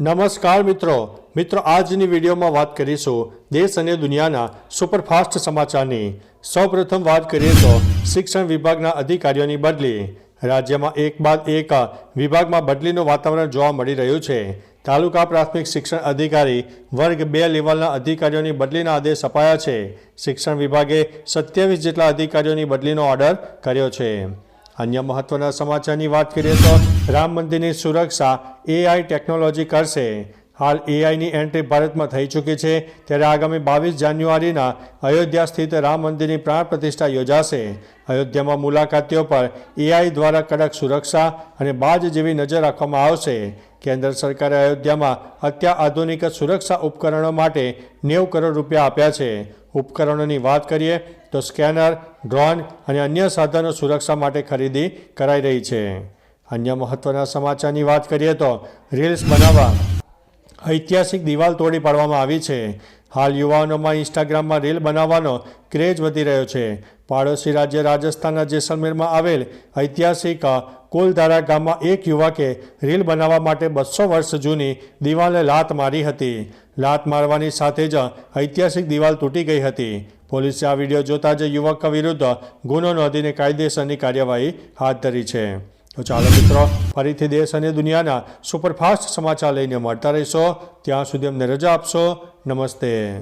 નમસ્કાર મિત્રો. મિત્રો, આજની વિડીયોમાં વાત કરીશું દેશ અને દુનિયાના સુપરફાસ્ટ સમાચારની. સૌપ્રથમ વાત કરીએ તો શિક્ષણ વિભાગના અધિકારીઓની બદલી. રાજ્યમાં એક બાદ એક વિભાગમાં બદલીનું વાતાવરણ જોવા મળી રહ્યું છે. તાલુકા પ્રાથમિક શિક્ષણ અધિકારી વર્ગ બે લેવલના અધિકારીઓની બદલીના આદેશ અપાયા છે. શિક્ષણ વિભાગે સત્યાવીસ જેટલા અધિકારીઓની બદલીનો ઓર્ડર કર્યો છે. અન્ય મહત્વના સમાચારની વાત કરીએ તો રામ મંદિરની સુરક્ષા એઆઈ ટેકનોલોજી કરશે. હાલ એઆઈની એન્ટ્રી ભારતમાં થઈ ચૂકી છે. ત્યારે આગામી બાવીસ જાન્યુઆરીના અયોધ્યા સ્થિત રામ મંદિરની પ્રાણ પ્રતિષ્ઠા યોજાશે. અયોધ્યામાં મુલાકાતીઓ પર એઆઈ દ્વારા કડક સુરક્ષા અને બાજ જેવી નજર રાખવામાં આવશે. કેન્દ્ર સરકારે અયોધ્યામાં અત્યાધુનિક સુરક્ષા ઉપકરણો માટે નેવું કરોડ રૂપિયા આપ્યા છે. ઉપકરણોની વાત કરીએ તો સ્કેનર, ડ્રોન અને અન્ય સાધનો સુરક્ષા માટે ખરીદી કરાઈ રહી છે. અન્ય મહત્વના સમાચારની વાત કરીએ તો રીલ્સ બનાવવા. ઐતિહાસિક દિવાલ તોડી પાડવામાં આવી છે. હાલ યુવાનોમાં ઇન્સ્ટાગ્રામમાં રીલ બનાવવાનો ક્રેઝ વધી રહ્યો છે. પાડોશી રાજ્ય રાજસ્થાનના જેસલમેરમાં આવેલ ઐતિહાસિક કોલધારા ગામમાં એક યુવકે રીલ બનાવવા માટે બસો વર્ષ જૂની દિવાલને લાત મારી હતી. લાત મારવાની સાથે જ ઐતિહાસિક દિવાલ તૂટી ગઈ હતી. પોલીસે આ વીડિયો જોતા જ યુવક વિરુદ્ધ ગુનો નોંધીને કાયદેસરની કાર્યવાહી હાથ ધરી છે. તો ચાલો મિત્રો, ફરીથી દેશ અને દુનિયાના સુપરફાસ્ટ સમાચાર લઈને મળતા રહીશો. ત્યાં સુધી અમને રજા આપશો. નમસ્તે.